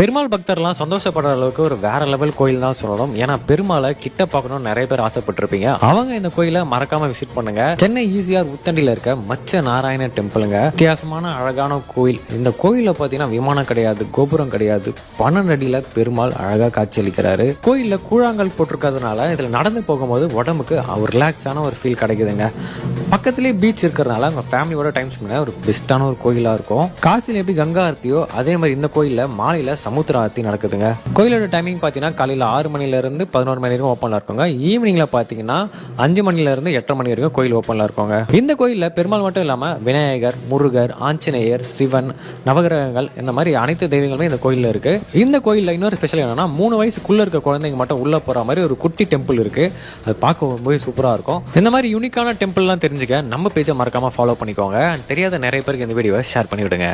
பெருமாள் பக்தர்லாம் சந்தோஷப்படுற அளவுக்கு ஒரு வேற லெவல் கோயில் தான் சொல்லணும். ஏன்னா பெருமாளை கிட்ட பார்க்கணும்னு நிறைய பேர் ஆசைப்பட்டிருப்பீங்க. அவங்க இந்த கோயிலை மறக்காம விசிட் பண்ணுங்க. சென்னை ஈசிஆர் உத்தண்டியில இருக்க மச்ச நாராயண டெம்பிளுங்க வித்தியாசமான அழகான கோயில். இந்த கோயில பாத்தீங்கன்னா விமானம் கிடையாது கோபுரம் கிடையாது. பன்னெண்டு அடியில பெருமாள் அழகா காட்சியளிக்கிறாரு. கோயில்ல கூழாங்கல் போட்டிருக்கிறதுனால இதுல நடந்து போகும்போது உடம்புக்கு ரிலாக்ஸான ஒரு ஃபீல் கிடைக்குதுங்க. பக்கத்துலேயே பீச் இருக்கிறதுனால உங்க ஃபேமிலியோட டைம் ஸ்பெண்ட் ஒரு பெஸ்ட்டான ஒரு கோயிலா இருக்கும். காசில எப்படி கங்கா ஆர்த்தியோ அதே மாதிரி இந்த கோயில்ல மாலையில சமுத்திர ஆர்த்தி நடக்குதுங்க. கோயிலோட டைமிங் பார்த்தீங்கன்னா காலையில ஆறு மணில இருந்து பதினோரு மணி வரைக்கும் ஓப்பன்ல இருக்கோங்க. ஈவினிங்ல பார்த்தீங்கன்னா அஞ்சு மணில இருந்து எட்டரை மணி வரைக்கும் கோயில் ஓப்பன்ல இருக்கோங்க. இந்த கோயில்ல பெருமாள் மட்டும் இல்லாம விநாயகர் முருகர் ஆஞ்சநேயர் சிவன் நவகிரகங்கள் இந்த மாதிரி அனைத்து தெய்வங்களுமே இந்த கோயில்ல இருக்கு. இந்த கோயில்ல இன்னொரு ஸ்பெஷல் என்னன்னா மூணு வயசுக்குள்ள இருக்க குழந்தைங்க மட்டும் உள்ள போற மாதிரி ஒரு குட்டி டெம்பிள் இருக்கு. அது பார்க்க ரொம்பவே சூப்பரா இருக்கும். இந்த மாதிரி யூனிக்கான டெம்பிள்லாம் தெரிஞ்சுக்க நம்ம பேஜை மறக்காம ஃபாலோ பண்ணிக்கோங்க. அண்ட் தெரியாத நிறைய பேருக்கு இந்த வீடியோவை ஷேர் பண்ணி விடுங்க